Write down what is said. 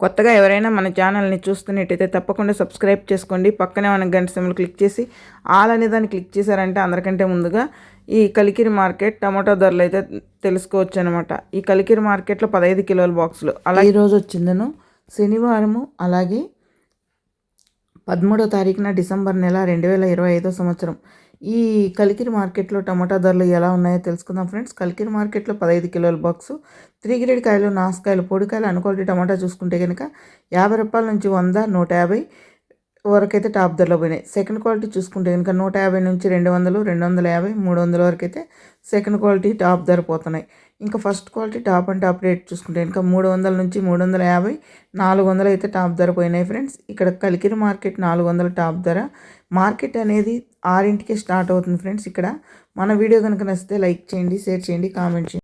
కొత్తగా ఎవరైనా మన ఛానల్ని చూస్తున్నట్టయితే తప్పకుండా సబ్స్క్రైబ్ చేసుకోండి. పక్కనే మన గంట సిమ్లు క్లిక్ చేసి ఆల్ అనే దాన్ని క్లిక్ చేశారంటే అందరికంటే ముందుగా ఈ కలికిరి మార్కెట్ టమాటో ధరలు అయితే తెలుసుకోవచ్చు అనమాట ఈ కలికిరి మార్కెట్లో పదహైదు కిలోల బాక్సులు. అలా ఈరోజు వచ్చిందను. శనివారము అలాగే పదమూడో తారీఖున డిసెంబర్ నెల రెండు వేల ఇరవై ఐదో సంవత్సరం. ఈ కలికిరి మార్కెట్లో టమాటా ధరలు ఎలా ఉన్నాయో తెలుసుకుందాం ఫ్రెండ్స్. కలికిరి మార్కెట్లో పదహైదు కిలోల బాక్సు త్రీ గ్రేడ్ కాయలు నాసుకాయలు పొడికాయలు అనుకోటి టమాటా చూసుకుంటే కనుక యాభై రూపాయల నుంచి వంద నూట యాభై వరకైతే టాప్ ధరలో పోయినాయి. సెకండ్ క్వాలిటీ చూసుకుంటే కనుక నూట యాభై నుంచి రెండు వందలు రెండు వందల యాభై మూడు వందల వరకు అయితే సెకండ్ క్వాలిటీ టాప్ ధర పోతున్నాయి. ఇంకా first quality top and top rate చూసుకుంటే ఇంకా మూడు వందల నుంచి మూడు వందల యాభై నాలుగు వందలు అయితే టాప్ ధర పోయినాయి ఫ్రెండ్స్. ఇక్కడ కలికిరి మార్కెట్ నాలుగు వందల టాప్ ధర. మార్కెట్ అనేది ఆరింటికి స్టార్ట్ అవుతుంది ఫ్రెండ్స్. ఇక్కడ మన వీడియో కనుక నచ్చితే లైక్ చేయండి షేర్ చేయండి కామెంట్ చేయండి.